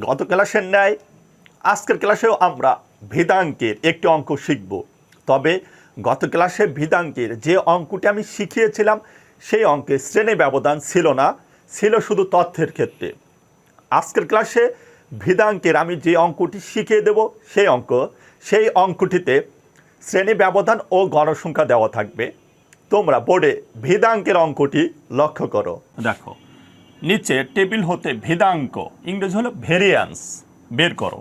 গত ক্লাসের ন্যায় আজকের ক্লাসেও আমরা ভেদাঙ্কের একটি অঙ্ক শিখব। তবে গত ক্লাসে ভেদাঙ্কের যে অঙ্কটি আমি শিখিয়েছিলাম, সেই অঙ্কে শ্রেণি ব্যবধান ছিল না, ছিল শুধু তথ্যের ক্ষেত্রে। আজকের ক্লাসে ভেদাঙ্কের আমি যে অঙ্কটি শিখিয়ে দেব, সেই অঙ্ক, সেই অঙ্কটিতে শ্রেণি ব্যবধান ও গণসংখ্যা দেওয়া থাকবে। তোমরা বোর্ডে ভেদাঙ্কের অঙ্কটি লক্ষ্য করো। দেখো নিচে টেবিল হতে ভেদাঙ্ক, ইংরেজি হলো ভেরিয়ান্স বের করো।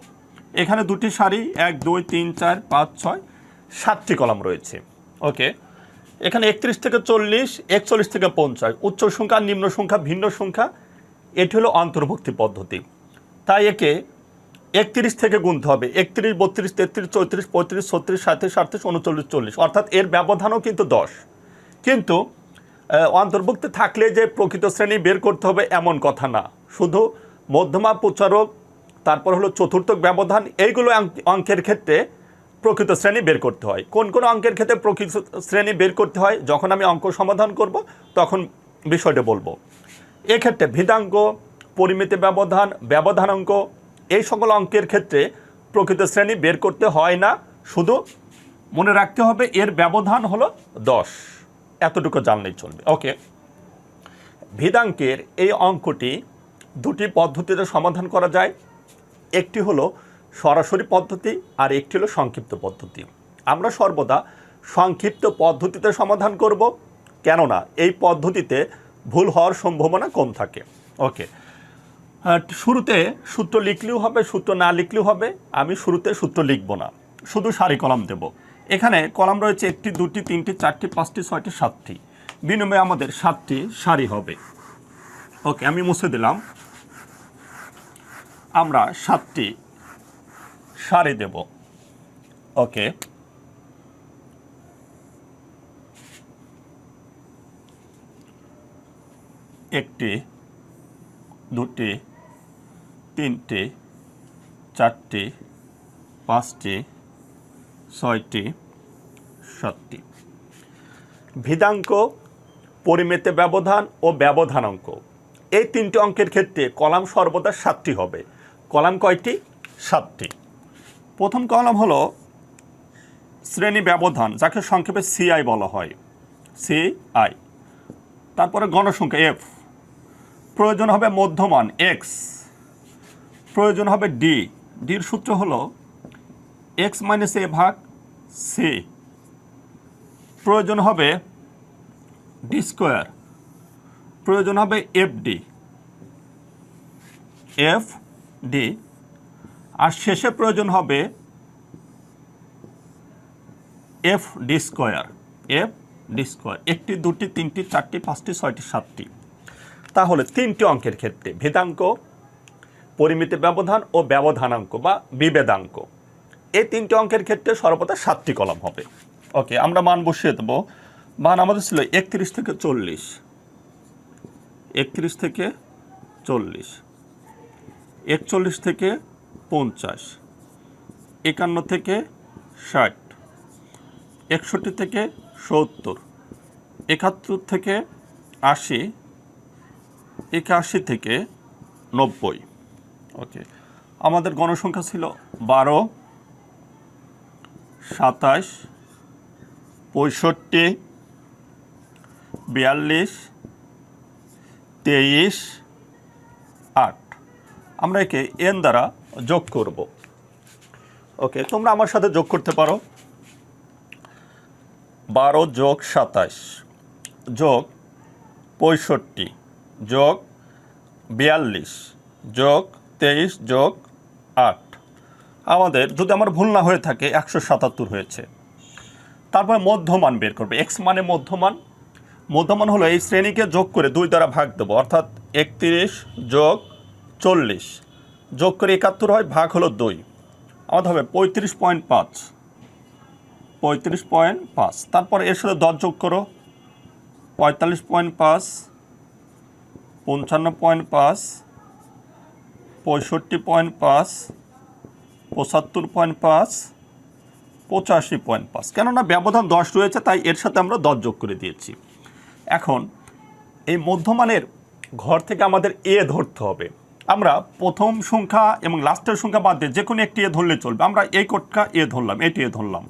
এখানে দুটি সারি, এক, দুই, তিন, চার, পাঁচ, ছয়, সাতটি কলাম রয়েছে। ওকে, এখানে একত্রিশ থেকে চল্লিশ, একচল্লিশ থেকে পঞ্চাশ, উচ্চ সংখ্যা, নিম্ন সংখ্যা, ভিন্ন সংখ্যা, এটি হলো অন্তর্ভুক্তি পদ্ধতি। তাই একে একত্রিশ থেকে গুনতে হবে। একত্রিশ, বত্রিশ, তেত্রিশ, চৌত্রিশ, পঁয়ত্রিশ, ছত্রিশ, সাঁত্রিশ, আটত্রিশ, উনচল্লিশ, চল্লিশ। অর্থাৎ এর ব্যবধানও কিন্তু দশ। কিন্তু অন্তর্ভুক্ত থাকলে যে প্রকৃত শ্রেণি বের করতে হবে এমন কথা না। শুধু মধ্যমা প্রচারক তারপর হলো চতুর্থক ব্যবধান, এইগুলো অঙ্কের ক্ষেত্রে প্রকৃত শ্রেণি বের করতে হয়। কোন কোন অঙ্কের ক্ষেত্রে প্রকৃত শ্রেণি বের করতে হয়, যখন আমি অঙ্ক সমাধান করব, তখন বিষয়টা বলব। এক্ষেত্রে ভেদাঙ্ক পরিমিতি ব্যবধান ব্যবধান অঙ্ক, এই সকল অঙ্কের ক্ষেত্রে প্রকৃত শ্রেণি বের করতে হয় না। শুধু মনে রাখতে হবে এর ব্যবধান হলো দশ। এতটুকু জানলেই চলবে। ওকে ভেদাঙ্কের এই অঙ্কটি দুটি পদ্ধতিতে সমাধান করা যায়। একটি হলো সরাসরি পদ্ধতি আর একটি হলো সংক্ষিপ্ত পদ্ধতি। আমরা সর্বদা সংক্ষিপ্ত পদ্ধতিতে সমাধান করব, কেননা এই পদ্ধতিতে ভুল হওয়ার সম্ভাবনা কম থাকে। ওকে শুরুতে সূত্র লিখলেও হবে, সূত্র না লিখলেও হবে। আমি শুরুতে সূত্র লিখব না। শুধু সারি কলাম দেব। এখানে কলাম রয়েছে একটি, দুটি, তিনটি, চারটি, পাঁচটি, ছয়টি, সাতটি। বিনিময়ে আমাদের সাতটি সারি হবে। ওকে, আমি মুছে দিলাম। আমরা সাতটি সারি দেব। ওকে। একটি, দুটি, তিনটি, চারটি, পাঁচটি ছয়টি, সাতটি। ভেদাঙ্ক, পরিমেতে ব্যবধান ও ব্যবধান অঙ্ক এই তিনটি অঙ্কের ক্ষেত্রে কলাম সর্বদা সাতটি হবে। কলাম কয়টি? সাতটি। প্রথম কলাম হলো শ্রেণি ব্যবধান, যাকে সংক্ষেপে সিআই বলা হয়। সিআই তারপরে গণসংখ্যা এফ প্রয়োজন হবে মধ্যমান এক্স প্রয়োজন হবে ডি ডির সূত্র হলো এক্স মাইনাস এ ভাগ সি প্রয়োজন হবে ডি স্কোয়ার প্রয়োজন হবে এফ ডি এফ ডি আর শেষে প্রয়োজন হবে F D square F D square একটি, দুটি, তিনটি, চারটি, পাঁচটি, ছয়টি, সাতটি। তাহলে তিনটি অঙ্কের ক্ষেত্রে ভেদাঙ্ক, পরিমিতি ব্যবধান ও ব্যবধানাঙ্ক বা বিভেদাঙ্ক এই তিনটি অঙ্কের ক্ষেত্রে সর্বদা সাতটি কলাম হবে। ওকে, আমরা মান বসিয়ে দেবো। মান আমাদের ছিল একত্রিশ থেকে চল্লিশ। একত্রিশ থেকে চল্লিশ। একচল্লিশ থেকে পঞ্চাশ। একান্ন থেকে ষাট। একষট্টি থেকে সত্তর। একাত্তর থেকে আশি। একাশি থেকে নব্বই। ওকে, আমাদের গণসংখ্যা ছিল বারো। সাতাশ, পঁয়ষট্টি, বিয়াল্লিশ, তেইশ, আট। আমরা একে এন দ্বারা যোগ করব। ওকে, তোমরা আমার সাথে যোগ করতে পারো। বারো যোগ সাতাশ যোগ পঁয়ষট্টি যোগ বিয়াল্লিশ যোগ তেইশ যোগ আট। আমাদের যদি আমার ভুল না হয়ে থাকে, একশো সাতাত্তর হয়েছে। তারপর মধ্যমান বের করবে। এক্স মানে মধ্যমান। মধ্যমান হলো এই শ্রেণীকে যোগ করে দুই দ্বারা ভাগ দেবো। অর্থাৎ একত্রিশ যোগ চল্লিশ। যোগ করে একাত্তর হয়, ভাগ হলো দুই। আমাদের হবে পঁয়ত্রিশ পয়েন্ট পাঁচ। পঁয়ত্রিশ পয়েন্ট পাঁচ। তারপর এর সাথে দশ যোগ করো। পঁয়তাল্লিশ পয়েন্ট পাঁচ, পঞ্চান্ন পয়েন্ট পাঁচ, পঁয়ষট্টি পয়েন্ট পাঁচ পঁচাত্তর পয়েন্ট পাঁচ, পঁচাশি পয়েন্ট পাঁচ। কেননা ব্যবধান দশ রয়েছে, তাই এর সাথে আমরা দশ যোগ করে দিয়েছি। এখন, এই মধ্যমানের ঘর থেকে আমাদের এ ধরতে হবে। আমরা প্রথম সংখ্যা এবং লাস্টের সংখ্যা বাদ দিয়ে যে কোনো একটি এ ধরলে চলবে। আমরা এই কোটটা এ ধরলাম, এটি এ ধরলাম।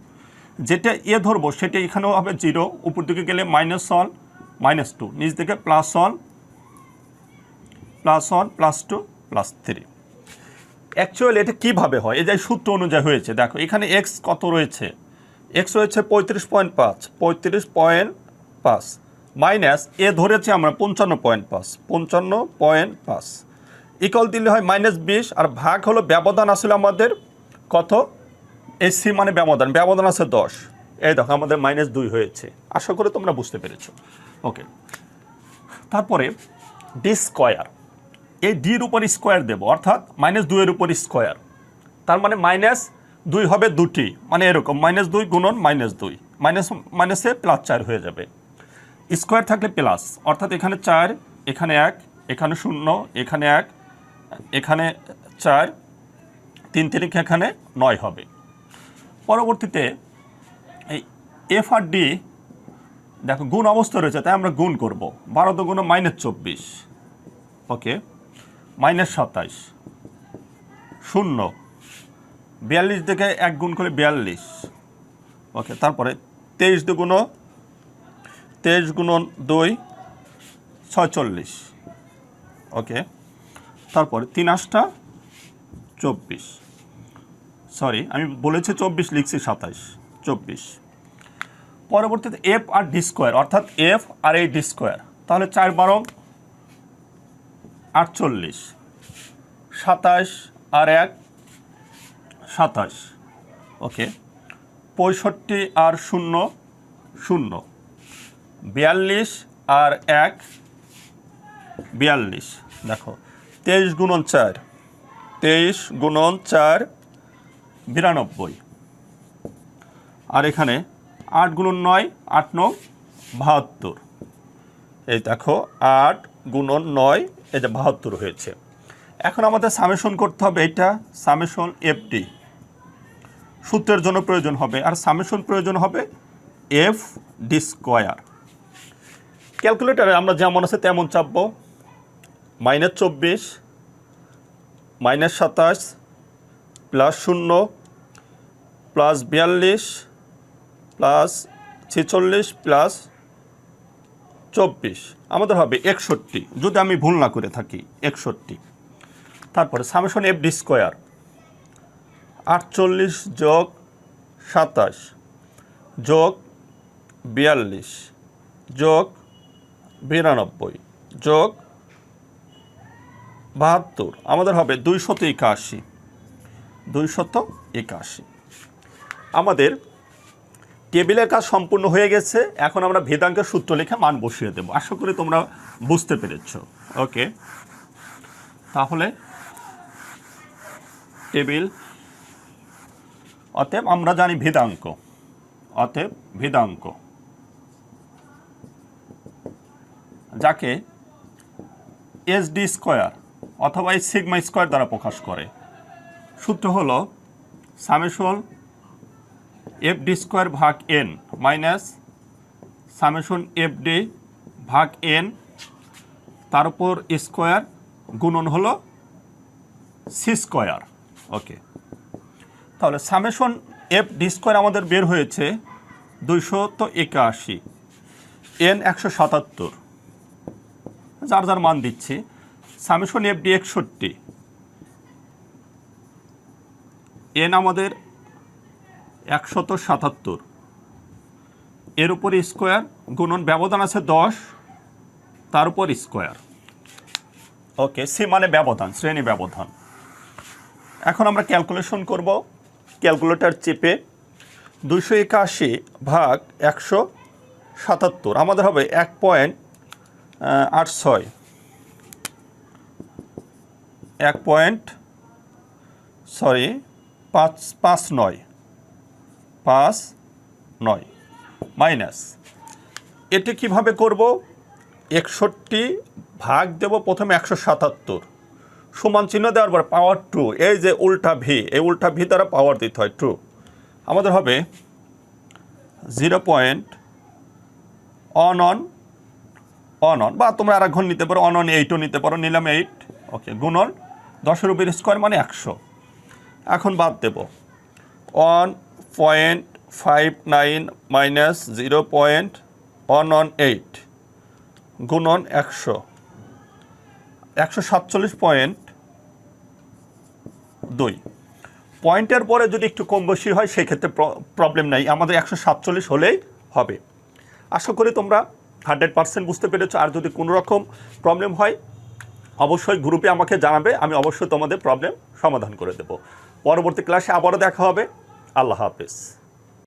যেটা এ ধরবো, সেটা এখানেও হবে জিরো, উপর দিকে গেলে মাইনাস ওয়ান, মাইনাস টু, নিচ দিকে plus one plus one, plus two, plus three. Actually এটা কীভাবে হয়? এই যে সূত্র অনুযায়ী হয়েছে, দেখো, এখানে এক্স কত রয়েছে? এক্স রয়েছে পঁয়ত্রিশ পয়েন্ট পাঁচ, পঁয়ত্রিশ পয়েন্ট পাঁচ মাইনাস এ ধরেছে আমরা পঞ্চান্ন পয়েন্ট পাঁচ, পঞ্চান্ন পয়েন্ট পাঁচ। ইকল দিলে হয় মাইনাস বিশ, আর ভাগ হলো ব্যবধান আসলে আমাদের কত? এই সি মানে ব্যবধান ব্যবধান আছে দশ। এই দেখো, আমাদের মাইনাস দুই হয়েছে। আশা করি তোমরা বুঝতে পেরেছ। ওকে তারপরে ডি স্কোয়ার এই ডির উপর স্কোয়ার দেবো, অর্থাৎ মাইনাস দুইয়ের উপর স্কোয়ার। তার মানে মাইনাস দুই হবে দুটি মানে এরকম মাইনাস দুই গুণন মাইনাস দুই। মাইনাস মাইনাসে প্লাস চার হয়ে যাবে। স্কোয়ার থাকলে প্লাস অর্থাৎ এখানে চার, এখানে এক, এখানে শূন্য, এখানে এক, এখানে চার, তিন তিরিখ এখানে নয় হবে। পরবর্তীতে এফ আর ডি দেখো, গুণ অবস্থা রয়েছে, তাই আমরা গুণ করব। বারো দুগুণ মাইনাস চব্বিশ। ওকে মাইনাস সাতাইশ। শূন্য। বিয়াল্লিশ থেকে এক গুণ করলে বিয়াল্লিশ। ওকে, তারপরে তেইশ দুগুণ, তেইশ গুণন দুই, ছয়চল্লিশ। ওকে, তারপরে তিন আটটা, চব্বিশ। সরি, আমি বলেছি চব্বিশ, লিখছি সাতাইশ, চব্বিশ। পরবর্তীতে এফ আর ডি স্কোয়ার, অর্থাৎ এফ আর এই ডি স্কোয়ার। তাহলে চার বারো আটচল্লিশ। সাতাশ আর এক, সাতাশ। ওকে। পঁয়ষট্টি আর শূন্য শূন্য। বিয়াল্লিশ আর এক, বিয়াল্লিশ। দেখো, তেইশ গুণন চার, তেইশ গুণন চার, বিরানব্বই। আর এখানে আট গুণন নয়, আট নয় বাহাত্তর। এই দেখো, আট গুণন নয় যে বাহাত্তর হয়েছে। এখন আমাদের সামেশন করতে হবে এটা সামেশন এফডি সূত্রের জন্য প্রয়োজন হবে, আর সামেশন প্রয়োজন হবে এফ ডি স্কোয়ার। ক্যালকুলেটারে আমরা যেমন আছে তেমন চাপব। মাইনাস চব্বিশ, মাইনাস সাতাশ, প্লাস শূন্য, প্লাস বিয়াল্লিশ, প্লাস ছেচল্লিশ, প্লাস চব্বিশ, আমাদের হবে একষট্টি, যদি আমি ভুল না করে থাকি, একষট্টি। তারপরে সামেশন এফ ডি স্কোয়ার আটচল্লিশ যোগ সাতাশ, যোগ বিয়াল্লিশ, যোগ বিরানব্বই, যোগ বাহাত্তর, আমাদের হবে দুইশত একাশি দুইশত একাশি। আমাদের টেবিলের কাজ সম্পূর্ণ হয়ে গেছে। এখন আমরা ভেদাঙ্কের সূত্র লিখে মান বসিয়ে দেবো। আশা করি তোমরা বুঝতে পেরেছ। ওকে। তাহলে টেবিল, অতএব আমরা জানি ভেদাঙ্ক অতএব ভেদাঙ্ক যাকে এস ডি স্কোয়ার অথবা এই সিগমা স্কোয়ার দ্বারা প্রকাশ করে। সূত্র হলো সামেশন এফ ডি স্কোয়ার ভাগ N minus summation F D ভাগ এন, তার উপর স্কোয়ার গুণন হলো সি স্কোয়ার। ওকে। তাহলে সামেশন এফ ডি স্কোয়ার আমাদের বের হয়েছে দুইশত একাশি, এন একশো সাতাত্তর। যার যার মান দিচ্ছি, সামেশন এফ ডি একষট্টি, এন আমাদের একশত সাতাত্তর। এর উপর স্কোয়ার গুণন ব্যবধান আছে দশ, তার উপর স্কোয়ার। ওকে, সি মানে ব্যবধান, শ্রেণি ব্যবধান। এখন আমরা ক্যালকুলেশন করব, ক্যালকুলেটর চেপে দুশো একাশি ভাগ একশো সাতাত্তর, আমাদের হবে এক পয়েন্ট আট ছয়। এক পয়েন্ট, সরি, পাঁচ পাঁচ নয়। পাঁচ, নয়। মাইনাস। এটি কীভাবে করব? একষট্টি ভাগ দেব প্রথমে একশো সাতাত্তর। সমান চিহ্ন দেওয়ার পর পাওয়ার টু এই যে উল্টা ভি এই উল্টা ভি দ্বারা পাওয়ার দিতে হয় টু আমাদের হবে zero point one one one one বা তোমরা আর ঘন নিতে পারো অন অন এইটও নিতে পারো, নিলাম এইট ওকে গুণন। দশের উপর স্কোয়ার মানে একশো। এখন বাদ দেব। One point five nine minus zero point one one eight গুণন একশো। একশো সাতচল্লিশ পয়েন্ট দুই। পয়েন্টের পরে যদি একটু কম বেশি হয়, সেক্ষেত্রে প্রবলেম নাই। আমাদের একশো সাতচল্লিশ হলেই হবে। আশা করি তোমরা হান্ড্রেড পার্সেন্ট বুঝতে পেরেছ। আর যদি কোনো রকম প্রবলেম হয়, অবশ্যই গ্রুপে আমাকে জানাবে। আমি অবশ্যই তোমাদের প্রবলেম সমাধান করে দেব। পরবর্তী ক্লাসে আবারও দেখা হবে। আল্লাহ হাফেজ।